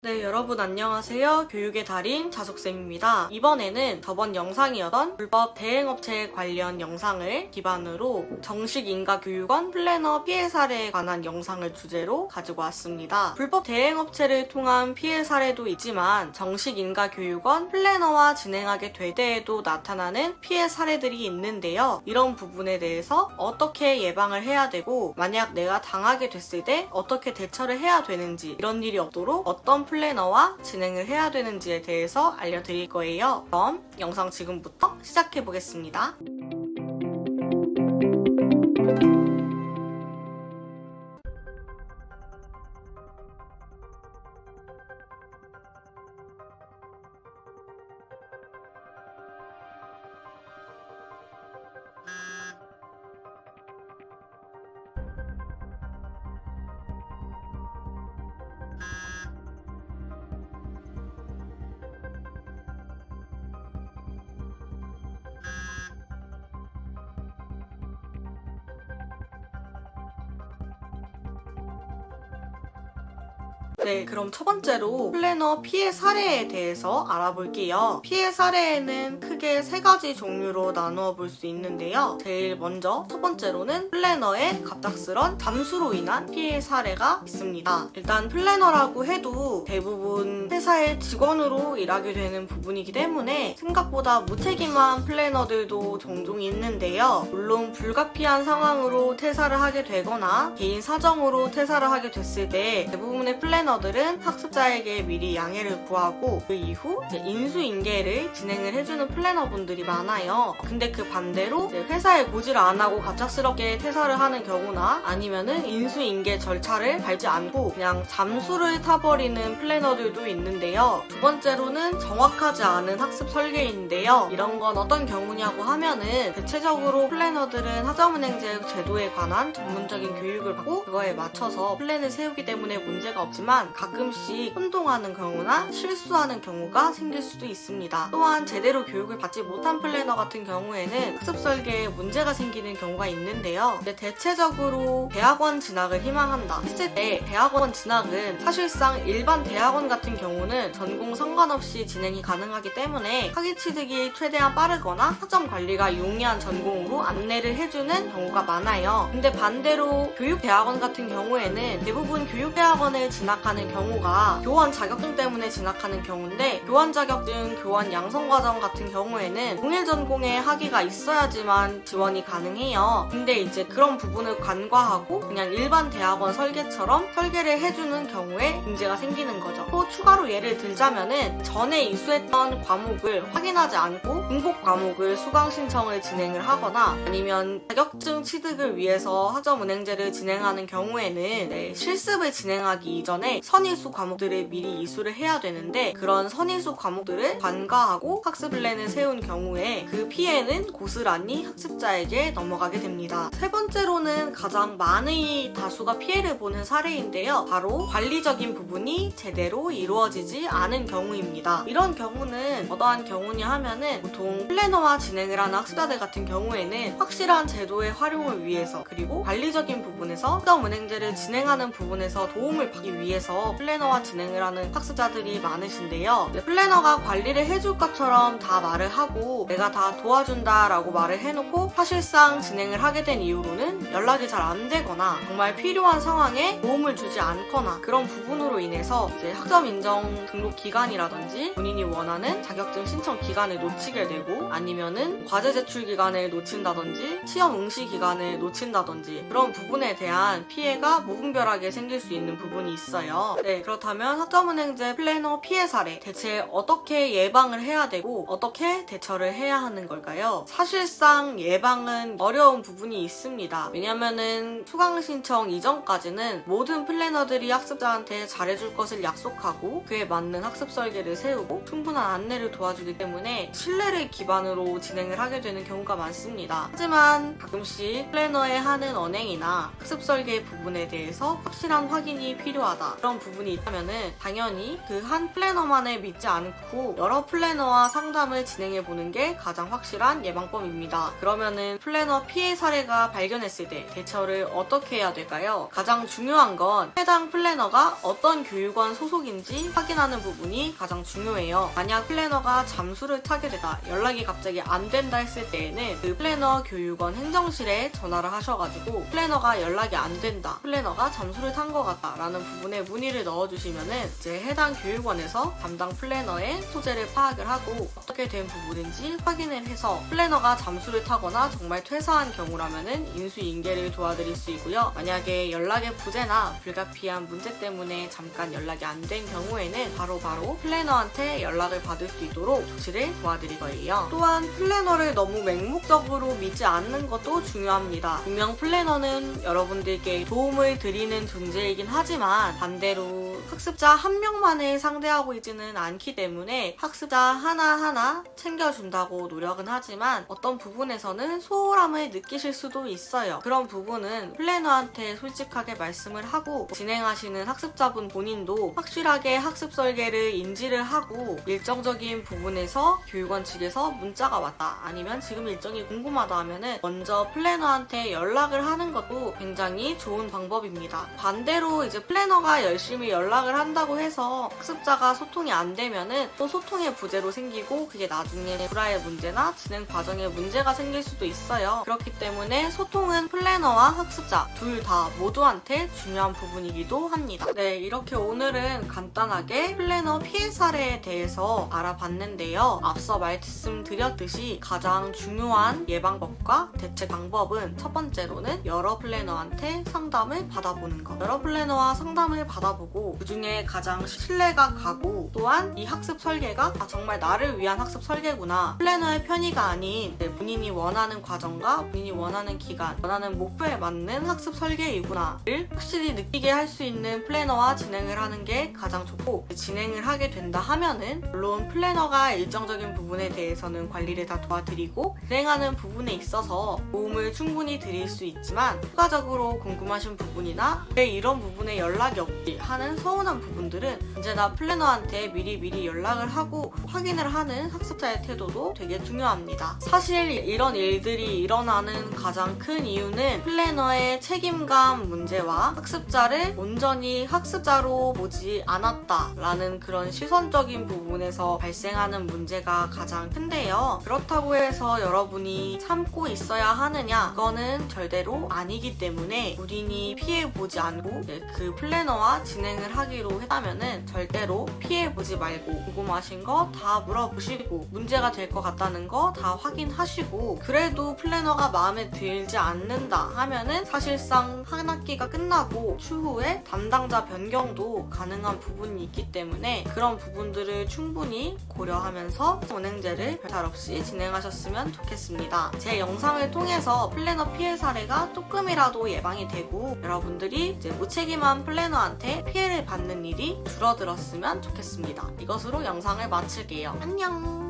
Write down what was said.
네, 여러분 안녕하세요. 교육의 달인 자숙쌤입니다. 이번에는 저번 영상이었던 불법 대행업체 관련 영상을 기반으로 정식 인가교육원 플래너 피해 사례에 관한 영상을 주제로 가지고 왔습니다. 불법 대행업체를 통한 피해 사례도 있지만 정식 인가교육원 플래너와 진행하게 될 때에도 나타나는 피해 사례들이 있는데요. 이런 부분에 대해서 어떻게 예방을 해야 되고 만약 내가 당하게 됐을 때 어떻게 대처를 해야 되는지 이런 일이 없도록 어떤 플래너와 진행을 해야 되는지에 대해서 알려드릴 거예요. 그럼 영상 지금부터 시작해 보겠습니다. 네, 그럼 첫 번째로 플래너 피해 사례에 대해서 알아볼게요. 피해 사례에는 크게 세 가지 종류로 나누어 볼 수 있는데요. 제일 먼저 첫 번째로는 플래너의 갑작스런 잠수로 인한 피해 사례가 있습니다. 일단 플래너라고 해도 대부분 회사의 직원으로 일하게 되는 부분이기 때문에 생각보다 무책임한 플래너들도 종종 있는데요. 물론 불가피한 상황으로 퇴사를 하게 되거나 개인 사정으로 퇴사를 하게 됐을 때 대부분의 플래너 들은 학습자에게 미리 양해를 구하고 그 이후 인수인계를 진행을 해주는 플래너분들이 많아요. 근데 그 반대로 회사에 고지를 안 하고 갑작스럽게 퇴사를 하는 경우나 아니면은 인수인계 절차를 밟지 않고 그냥 잠수를 타버리는 플래너들도 있는데요. 두 번째로는 정확하지 않은 학습 설계인데요. 이런 건 어떤 경우냐고 하면은 대체적으로 플래너들은 하자은행제 제도에 관한 전문적인 교육을 받고 그거에 맞춰서 플랜을 세우기 때문에 문제가 없지만 가끔씩 혼동하는 경우나 실수하는 경우가 생길 수도 있습니다. 또한 제대로 교육을 받지 못한 플래너 같은 경우에는 학습 설계에 문제가 생기는 경우가 있는데요. 대체적으로 대학원 진학을 희망한다 때 대학원 진학은 사실상 일반 대학원 같은 경우는 전공 상관없이 진행이 가능하기 때문에 학위 취득이 최대한 빠르거나 학점 관리가 용이한 전공으로 안내를 해주는 경우가 많아요. 근데 반대로 교육대학원 같은 경우에는 대부분 교육대학원을 진학 하는 경우가 교원 자격증 때문에 진학하는 경우인데 교원 자격증, 교원 양성 과정 같은 경우에는 동일 전공의 학위가 있어야지만 지원이 가능해요. 근데 이제 그런 부분을 간과하고 그냥 일반 대학원 설계처럼 설계를 해주는 경우에 문제가 생기는 거죠. 또 추가로 예를 들자면은 전에 이수했던 과목을 확인하지 않고 중복 과목을 수강 신청을 진행을 하거나 아니면 자격증 취득을 위해서 학점은행제를 진행하는 경우에는 네, 실습을 진행하기 이전에 선이수 과목들을 미리 이수를 해야 되는데 그런 선이수 과목들을 간과하고 학습 플랜을 세운 경우에 그 피해는 고스란히 학습자에게 넘어가게 됩니다. 세 번째로는 가장 많은 다수가 피해를 보는 사례인데요. 바로 관리적인 부분이 제대로 이루어지지 않은 경우입니다. 이런 경우는 어떠한 경우냐 하면은 보통 플래너와 진행을 하는 학습자들 같은 경우에는 확실한 제도의 활용을 위해서 그리고 관리적인 부분에서 학점은행제를 진행하는 부분에서 도움을 받기 위해서 플래너와 진행을 하는 학습자들이 많으신데요. 네, 플래너가 관리를 해줄 것처럼 다 말을 하고 내가 다 도와준다 라고 말을 해놓고 사실상 진행을 하게 된 이후로는 연락이 잘 안 되거나 정말 필요한 상황에 도움을 주지 않거나 그런 부분으로 인해서 이제 학점 인정 등록 기간이라든지 본인이 원하는 자격증 신청 기간을 놓치게 되고 아니면은 과제 제출 기간을 놓친다든지 시험 응시 기간을 놓친다든지 그런 부분에 대한 피해가 무분별하게 생길 수 있는 부분이 있어요. 네, 그렇다면 학점은행제 플래너 피해 사례 대체 어떻게 예방을 해야 되고 어떻게 대처를 해야 하는 걸까요? 사실상 예방은 어려운 부분이 있습니다. 왜냐면은 수강 신청 이전까지는 모든 플래너들이 학습자한테 잘해줄 것을 약속하고 그에 맞는 학습 설계를 세우고 충분한 안내를 도와주기 때문에 신뢰를 기반으로 진행을 하게 되는 경우가 많습니다. 하지만 가끔씩 플래너에 하는 언행이나 학습 설계 부분에 대해서 확실한 확인이 필요하다. 그런 부분이 있다면은 당연히 그 한 플래너만을 믿지 않고 여러 플래너와 상담을 진행해 보는 게 가장 확실한 예방법입니다. 그러면은 플래너 피해 사례가 발견했을 때 대처를 어떻게 해야 될까요? 가장 중요한 건 해당 플래너가 어떤 교육원 소속인지 확인하는 부분이 가장 중요해요. 만약 플래너가 잠수를 타게 되다 연락이 갑자기 안 된다 했을 때에는 그 플래너 교육원 행정실에 전화를 하셔가지고 플래너가 연락이 안 된다. 플래너가 잠수를 탄 것 같다. 라는 부분에 문 의를 넣어주시면은 이제 해당 교육원에서 담당 플래너의 소재를 파악을 하고 어떻게 된 부분인지 확인을 해서 플래너가 잠수를 타거나 정말 퇴사한 경우라면은 인수인계를 도와드릴 수 있고요. 만약에 연락의 부재나 불가피한 문제 때문에 잠깐 연락이 안 된 경우에는 바로바로 플래너한테 연락을 받을 수 있도록 조치를 도와드릴 거예요. 또한 플래너를 너무 맹목적으로 믿지 않는 것도 중요합니다. 분명 플래너는 여러분들께 도움을 드리는 존재이긴 하지만 반대 로 학습자 한 명만을 상대하고 있지는 않기 때문에 학습자 하나하나 챙겨준다고 노력은 하지만 어떤 부분에서는 소홀함을 느끼실 수도 있어요. 그런 부분은 플래너한테 솔직하게 말씀을 하고 진행하시는 학습자분 본인도 확실하게 학습 설계를 인지를 하고 일정적인 부분에서 교육원 측에서 문자가 왔다 아니면 지금 일정이 궁금하다 하면은 먼저 플래너한테 연락을 하는 것도 굉장히 좋은 방법입니다. 반대로 이제 플래너가 열심히 연락을 한다고 해서 학습자가 소통이 안 되면은 또 소통의 부재로 생기고 그게 나중에 불화의 문제나 진행 과정에 문제가 생길 수도 있어요. 그렇기 때문에 소통은 플래너와 학습자 둘 다 모두한테 중요한 부분이기도 합니다. 네, 이렇게 오늘은 간단하게 플래너 피해 사례에 대해서 알아봤는데요. 앞서 말씀드렸듯이 가장 중요한 예방법과 대책 방법은 첫 번째로는 여러 플래너한테 상담을 받아보는 것. 여러 플래너와 상담을 받 아보고 그 중에 가장 신뢰가 가고 또한 이 학습 설계가 아, 정말 나를 위한 학습 설계구나. 플래너의 편의가 아닌 내 본인이 원하는 과정과 본인이 원하는 기간, 원하는 목표에 맞는 학습 설계이구나를 확실히 느끼게 할 수 있는 플래너와 진행을 하는 게 가장 좋고 진행을 하게 된다 하면은 물론 플래너가 일정적인 부분에 대해서는 관리를 다 도와드리고 진행하는 부분에 있어서 도움을 충분히 드릴 수 있지만 추가적으로 궁금하신 부분이나 왜 이런 부분에 연락이 없지 하는 서운한 부분들은 언제나 플래너한테 미리 미리 연락을 하고 확인을 하는 학습자의 태도도 되게 중요합니다. 사실 이런 일들이 일어나는 가장 큰 이유는 플래너의 책임감 문제와 학습자를 온전히 학습자로 보지 않았다라는 그런 시선적인 부분에서 발생하는 문제가 가장 큰데요. 그렇다고 해서 여러분이 참고 있어야 하느냐? 그거는 절대로 아니기 때문에 본인이 피해 보지 않고 그 플래너와 진행을 하기로 했다면은 절대로 피해 보지 말고 궁금하신 거 다 물어보시고 문제가 될 것 같다는 거 다 확인하시고 그래도 플래너가 마음에 들지 않는다 하면은 사실상 한 학기가 끝나고 추후에 담당자 변경도 가능한 부분이 있기 때문에 그런 부분들을 충분히 고려하면서 운행제를 별탈 없이 진행하셨으면 좋겠습니다. 제 영상을 통해서 플래너 피해 사례가 조금이라도 예방이 되고 여러분들이 이제 무책임한 플래너 한테 피해를 받는 일이 줄어들었으면 좋겠습니다. 이것으로 영상을 마칠게요. 안녕!